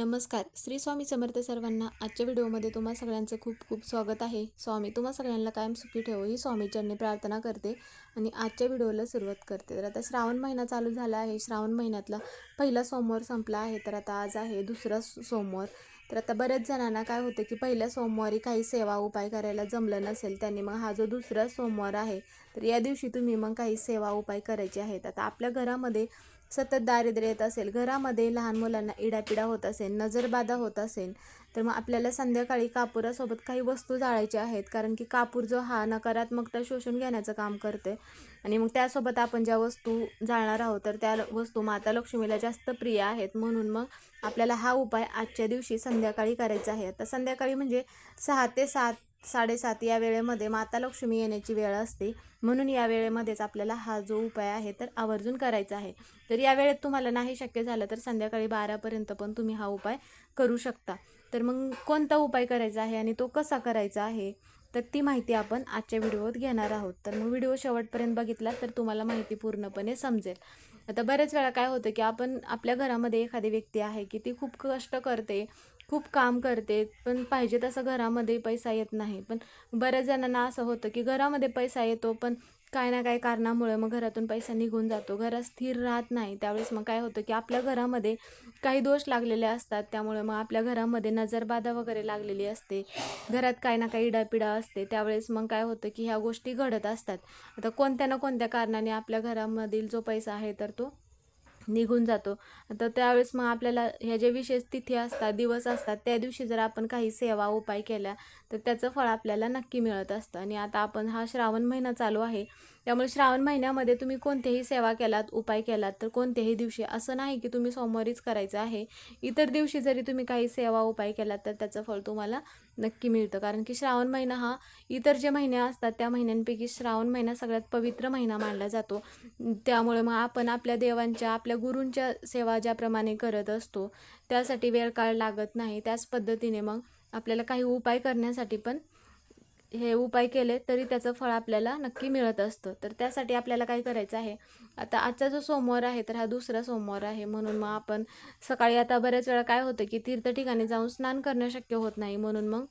नमस्कार. श्री स्वामी समर्थ सर्वांना आजच्या व्हिडिओमध्ये तुम्हा सगळ्यांचं खूप खूप स्वागत आहे. स्वामी तुम्हा सगळ्यांना कायम सुखी ठेवो ही स्वामीचरणी प्रार्थना करते आणि आजच्या व्हिडिओला सुरुवात करते. तर आता श्रावण महिना चालू झाला आहे. श्रावण महिन्यातला पहिला सोमवार संपला आहे. तर आता आज आहे दुसरा सोमवार. तर आता बऱ्याच जणांना काय होतं की पहिल्या सोमवारी काही सेवा उपाय करायला जमलं नसेल त्यांनी मग हा जो दुसरा सोमवार आहे तर या दिवशी तुम्ही मग काही सेवा उपाय करायचे आहेत. आता आपल्या घरामध्ये सतत दारिद्र्य येत असेल घरामध्ये लहान मुलांना इडापिडा होत असेल नजरबाधा होत असेल तर मग आपल्याला संध्याकाळी कापुरासोबत काही वस्तू जाळायच्या आहेत. कारण की कापूर जो हा नकारात्मकता शोषून घेण्याचं काम करते आणि मग त्यासोबत आपण ज्या वस्तू जाळणार आहोत तर त्या वस्तू माता लक्ष्मीला जास्त प्रिय आहेत. म्हणून मग आपल्याला हा उपाय आजच्या दिवशी संध्याकाळी करायचा आहे. आता संध्याकाळी म्हणजे सहा ते सात साडेसात या वेळेमध्ये माता लक्ष्मी येण्याची वेळ असते. म्हणून या वेळेमध्येच आपल्याला हा जो उपाय आहे तर आवर्जून करायचा आहे. तर या वेळेत तुम्हाला नाही शक्य झालं तर संध्याकाळी बारापर्यंत पण तुम्ही हा उपाय करू शकता. तर मग कोणता उपाय करायचा आहे आणि तो कसा करायचा आहे? तर ती माहिती आपण आजच्या व्हिडिओत घेणार आहोत. तर मग व्हिडिओ शेवटपर्यंत बघितला तर तुम्हाला माहिती पूर्णपणे समजेल. आता बऱ्याच वेळा काय होतं की आपण आपल्या घरामध्ये एखादी व्यक्ती आहे की ती खूप कष्ट करते खूप काम करते पण पाहिजे तसं घरामध्ये पैसा येत नाही. पण बऱ्याच जणांना असं होतं की घरामध्ये पैसा येतो पण काय ना काय कारणामुळे मग घरातून पैसा निघून जातो. घरात स्थिर राहत नाही. त्यावेळेस मग काय होतं की आपल्या घरामध्ये काही दोष लागलेले असतात. त्यामुळे मग आपल्या घरामध्ये नजरबाधा वगैरे लागलेली असते. घरात काय ना काही इडापिडा असते. त्यावेळेस मग काय होतं की ह्या गोष्टी घडत असतात. आता कोणत्या ना कोणत्या कारणाने आपल्या घरामधील जो पैसा आहे तर तो निघून जातो. तर त्यावेळेस मग आपल्याला ह्या जे विशेष तिथी असतात दिवस असतात त्या दिवशी जर आपण काही सेवा उपाय केल्या तर त्याचं फळ आपल्याला नक्की मिळत असतं. आणि आता आपण हा श्रावण महिना चालू आहे. त्यामुळे श्रावण महिन्यामध्ये तुम्ही कोणत्याही सेवा केलात उपाय केलात तर कोणत्याही दिवशी असं नाही की तुम्ही सोमवारीच करायचं आहे. इतर दिवशी जरी तुम्ही काही सेवा उपाय केलात तर त्याचं फळ तुम्हाला नक्की मिळतं. कारण की श्रावण महिना हा इतर जे महिने असतात त्या महिन्यांपैकी श्रावण महिना सगळ्यात पवित्र महिना मानला जातो. त्यामुळे मग आपण आपल्या देवांच्या आपल्या गुरूंच्या सेवा ज्याप्रमाणे करत असतो त्यासाठी वेळ काळ लागत नाही. त्याच पद्धतीने मग आपल्याला काही उपाय करण्यासाठी पण हे उपाय केले तरी त्याचं फळ आपल्याला नक्की मिळत असतं. तर त्यासाठी आपल्याला काय करायचं आहे? आता आजचा जो सोमवार आहे तर हा दुसरा सोमवार आहे. म्हणून मग आपण सकाळी आता बऱ्याच वेळा काय होतं की तीर्थ ठिकाणी जाऊन स्नान करणं शक्य होत नाही. म्हणून मग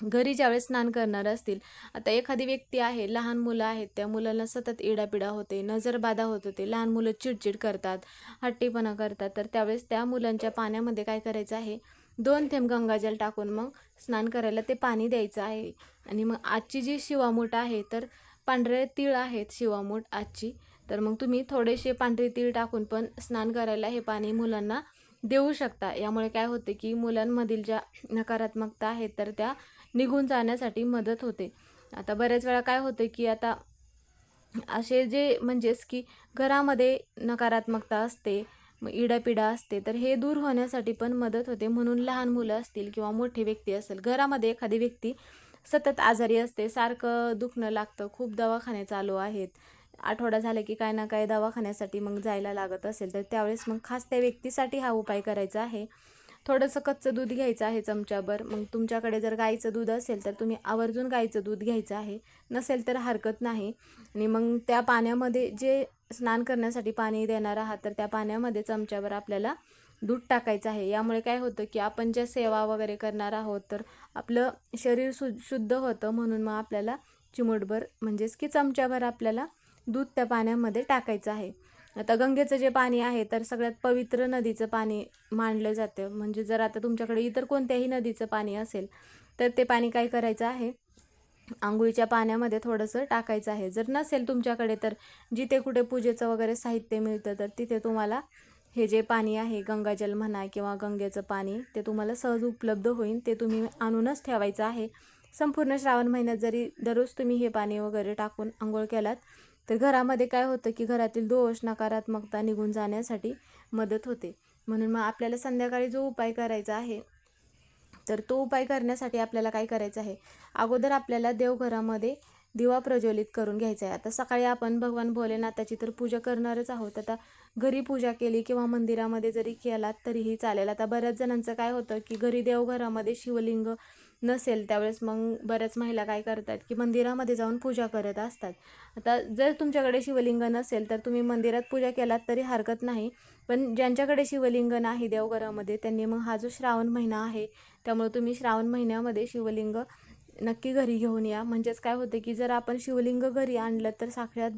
घरी ज्यावेळेस स्नान करणार असतील आता एखादी व्यक्ती आहे लहान मुलं आहेत त्या मुलांना सतत इडापिडा होते नजरबाधा होत होते लहान मुलं चिडचिड करतात हट्टीपणा करतात तर त्यावेळेस त्या मुलांच्या पाण्यामध्ये काय करायचं आहे? दोन थेंब गंगाजल टाकून मग स्नान करायला ते पाणी द्यायचं आहे. आणि मग आजची जी शिवामूठ आहे तर पांढरे तीळ आहेत शिवामूठ आजची. तर मग तुम्ही थोडेसे पांढरे तीळ टाकून पण स्नान करायला हे पाणी मुलांना देऊ शकता. यामुळे काय होते की मुलांमधील ज्या नकारात्मकता आहेत तर त्या निघून जाण्यासाठी मदत होते. आता बऱ्याच वेळा काय होते की आता असे जे म्हणजेच की घरामध्ये नकारात्मकता असते मग इडापिडा असते तर हे दूर होण्यासाठी पण मदत होते. म्हणून लहान मुलं असतील किंवा मोठी व्यक्ती असेल घरामध्ये एखादी व्यक्ती सतत आजारी असते सारखं दुखणं लागतं. खूप दवाखाने चालू आहेत. आठवडा झाला की काय ना काय दवाखान्यासाठी मग जायला लागत असेल तर त्यावेळेस मग खास त्या व्यक्तीसाठी हा उपाय करायचा आहे. थोडंसं कच्चं दूध घ्यायचं आहे चमच्याभर. मग तुमच्याकडे जर गाईचं दूध असेल तर तुम्ही आवर्जून गाईचं दूध घ्यायचं आहे. नसेल तर हरकत नाही. आणि मग त्या पाण्यामध्ये जे स्नान करण्यासाठी पाणी देणार आहात तर त्या पाण्यामध्ये चमच्याभर आपल्याला दूध टाकायचं आहे. यामुळे काय होतं की आपण ज्या सेवा वगैरे करणार आहोत तर आपलं शरीर शु शुद्ध होतं म्हणून मग आपल्याला चिमूटभर म्हणजेच की चमच्याभर आपल्याला दूध त्या पाण्यामध्ये टाकायचं आहे. आता गंगेचं जे पाणी आहे तर सगळ्यात पवित्र नदीचं पाणी मानलं जातं. म्हणजे जर आता तुमच्याकडे इतर कोणत्याही नदीचं पाणी असेल तर ते पाणी काय करायचं आहे? आंघोळीच्या पाण्यामध्ये थोडंसं टाकायचं आहे. जर नसेल तुमच्याकडे तर जिथे कुठे पूजेचं वगैरे साहित्य मिळतं तर तिथे तुम्हाला हे जे पाणी आहे गंगाजल म्हणा किंवा गंगेचं पाणी ते तुम्हाला सहज उपलब्ध होईल. ते तुम्ही आणूनच ठेवायचं आहे. संपूर्ण श्रावण महिन्यात जरी दररोज तुम्ही हे पाणी वगैरे टाकून आंघोळ केलात तर घरामध्ये काय होतं की घरातील दोष नकारात्मकता निघून जाण्यासाठी मदत होते. म्हणून मग आपल्याला संध्याकाळी जो उपाय करायचा आहे तर तो उपाय करण्यासाठी आपल्याला काय करायचं आहे? अगोदर आपल्याला देवघरामध्ये दिवा प्रज्वलित करून घ्यायचा आहे. आता सकाळी आपण भगवान भोलेनाथाची तर पूजा करणारच आहोत. आता घरी पूजा केली किंवा मंदिरामध्ये जरी केलात तरीही चालेल. आता बऱ्याच जणांचं काय होतं की घरी देवघरामध्ये शिवलिंग नसेल त्यावेळेस मग बऱ्याच महिला काय करतात की मंदिरामध्ये जाऊन पूजा करत असतात. आता जर तुमच्याकडे शिवलिंग नसेल तर तुम्ही मंदिरात पूजा केलात तरी हरकत नाही. पण ज्यांच्याकडे शिवलिंग नाही देवघरामध्ये त्यांनी मग हा जो श्रावण महिना आहे त्यामुळे तुम्ही श्रावण महिन्यामध्ये शिवलिंग नक्की घरी घेऊन या. म्हणजेच काय होते की जर आपण शिवलिंग घरी आणलं तर साक्षात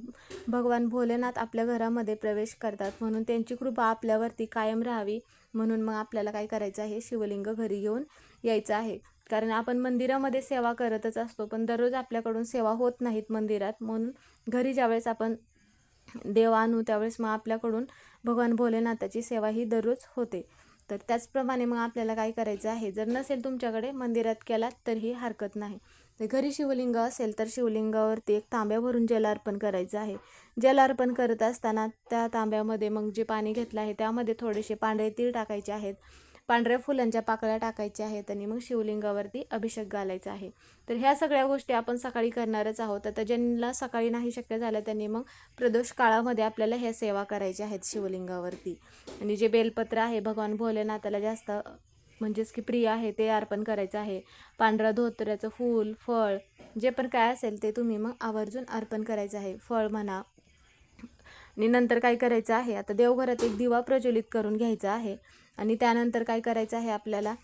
भगवान भोलेनाथ आपल्या घरामध्ये प्रवेश करतात. म्हणून त्यांची कृपा आपल्यावरती कायम राहावी. म्हणून मग आपल्याला काय करायचं आहे? शिवलिंग घरी घेऊन यायचं आहे. कारण आपण मंदिरामध्ये सेवा करतच असतो पण दररोज आपल्याकडून सेवा होत नाहीत मंदिरात. म्हणून घरी ज्यावेळेस आपण देव आणू त्यावेळेस मग आपल्याकडून भगवान भोलेनाथाची सेवा ही दररोज होते. तर त्याचप्रमाणे मग आपल्याला काय करायचं आहे? जर नसेल तुमच्याकडे मंदिरात केलात तरीही हरकत नाही. तर घरी शिवलिंग असेल तर शिवलिंगावरती एक तांब्या भरून जल अर्पण करायचं आहे. जल अर्पण करत असताना त्या तांब्यामध्ये मग जे पाणी घेतलं आहे त्यामध्ये थोडेसे पांढरे तीळ टाकायचे आहेत. पांढऱ्या फुलांच्या पाकळ्या टाकायच्या आहेत आणि मग शिवलिंगावरती अभिषेक घालायचा आहे. तर ह्या सगळ्या गोष्टी आपण सकाळी करणारच आहोत. आता ज्यांना सकाळी नाही शक्य झालं त्यांनी मग प्रदोष काळामध्ये आपल्याला ह्या सेवा करायच्या आहेत शिवलिंगावरती. आणि जे बेलपत्र आहे भगवान भोलेनाथाला जास्त म्हणजेच की प्रिय आहे ते अर्पण करायचं आहे. पांढरा धोत्र्याचं फूल फळ जे पण काय असेल ते तुम्ही मग आवर्जून अर्पण करायचं आहे. फळ म्हणा. आणि नंतर काय करायचं आहे आता देवघरात एक दिवा प्रज्वलित करून घ्यायचा आहे. आणि त्यानंतर काय करायचं आहे आपल्याला?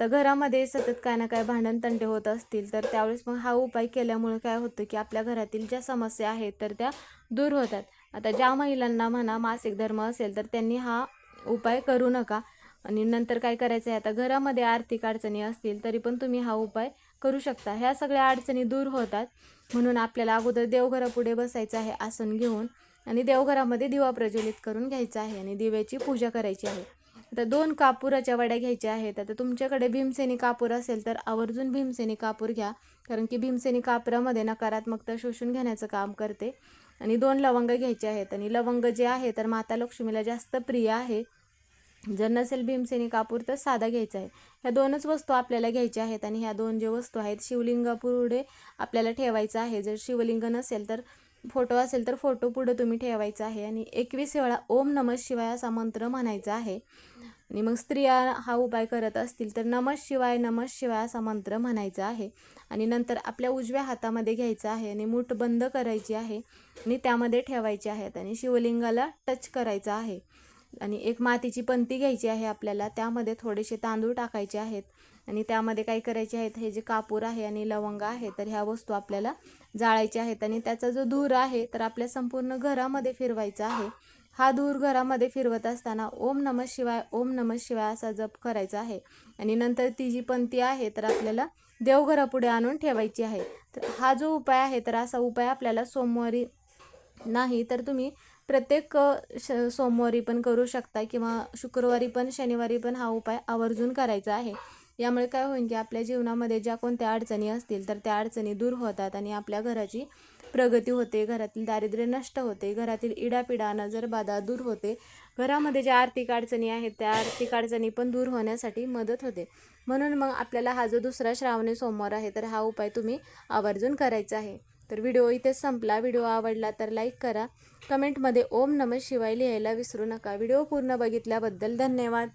तर घरामध्ये सतत काय ना काय भांडण तंटे होत असतील तर त्यावेळेस मग हा उपाय केल्यामुळे काय होतं की आपल्या घरातील ज्या समस्या आहेत तर त्या दूर होतात. आता ज्या महिलांना म्हणा मासिक धर्म असेल तर त्यांनी हा उपाय करू नका. आणि नंतर काय करायचं आहे आता घरामध्ये आर्थिक अडचणी असतील तरी पण तुम्ही हा उपाय करू शकता. ह्या सगळ्या अडचणी दूर होतात. म्हणून आपल्याला अगोदर देवघरापुढे बसायचं आहे आसन घेऊन आणि देवघरामध्ये दिवा प्रज्वलित करून घ्यायचा आहे आणि दिव्याची पूजा करायची आहे. आता दोन कापुराच्या वड्या घ्यायच्या आहेत. आता तुमच्याकडे भीमसेनी कापूर असेल तर आवर्जून भीमसेनी कापूर घ्या. कारण की भीमसेनी कापरामध्ये नकारात्मकता शोषून घेण्याचं काम करते. आणि दोन लवंग घ्यायचे आहेत. आणि लवंग जे आहे तर माता लक्ष्मीला जास्त प्रिय आहे. जर नसेल भीमसेनी कापूर तर साधा घ्यायचा आहे. ह्या दोनच वस्तू आपल्याला घ्यायच्या आहेत. आणि ह्या दोन जे वस्तू आहेत शिवलिंगापुढे आपल्याला ठेवायचं आहे. जर शिवलिंग नसेल तर फोटो असेल तर फोटो पुढे तुम्ही ठेवायचा आहे. आणि एकवीस वेळा ओम नमः शिवाय असा मंत्र म्हणायचा आहे. आणि मग स्त्रिया हा उपाय करत असतील तर नमः शिवाय नमः शिवाय असा मंत्र म्हणायचा आहे. आणि नंतर आपल्या उजव्या हातामध्ये घ्यायचा आहे आणि मूठ बंद करायची आहे आणि त्यामध्ये ठेवायचे आहेत आणि शिवलिंगाला टच करायचा आहे. आणि एक मातीची पंती घ्यायची आहे आपल्याला त्यामध्ये थोडेसे तांदूळ टाकायचे आहेत. आणि त्यामध्ये काय करायचे आहेत हे जे कापूर आहे आणि लवंग आहे तर ह्या वस्तू आपल्याला जाळायच्या आहेत. आणि त्याचा जो धूर आहे तर आपल्या संपूर्ण घरामध्ये फिरवायचा आहे. हा धूर घरामध्ये फिरवत असताना ओम नमः शिवाय ओम नमः शिवाय असा जप करायचा आहे. आणि नंतर ती जी पंथी आहे तर आपल्याला देवघरापुढे आणून ठेवायची आहे. तर हा जो उपाय आहे तर असा उपाय आपल्याला सोमवारी नाही तर तुम्ही प्रत्येक श सोमवारी पण करू शकता किंवा शुक्रवारी पण शनिवारी पण हा उपाय आवर्जून करायचा आहे. यामुळे काय होईल की आपल्या जीवनामध्ये ज्या कोणत्या अडचणी असतील तर त्या अडचणी दूर होतात आणि आपल्या घराची प्रगती होते घरातील दारिद्र्य नष्ट होते घरातील इडापिडा नजरबाधा दूर होते घरामध्ये ज्या आर्थिक अडचणी आहेत त्या आर्थिक अडचणी पण दूर होण्यासाठी मदत होते. म्हणून मग आपल्याला हा जो दुसरा श्रावणी सोमवार आहे तर हा उपाय तुम्ही आवर्जून करायचा आहे. तर व्हिडिओ इथेच संपला. व्हिडिओ आवडला तर लाईक करा. कमेंटमध्ये ओम नमः शिवाय लिहायला विसरू नका. व्हिडिओ पूर्ण बघितल्याबद्दल धन्यवाद.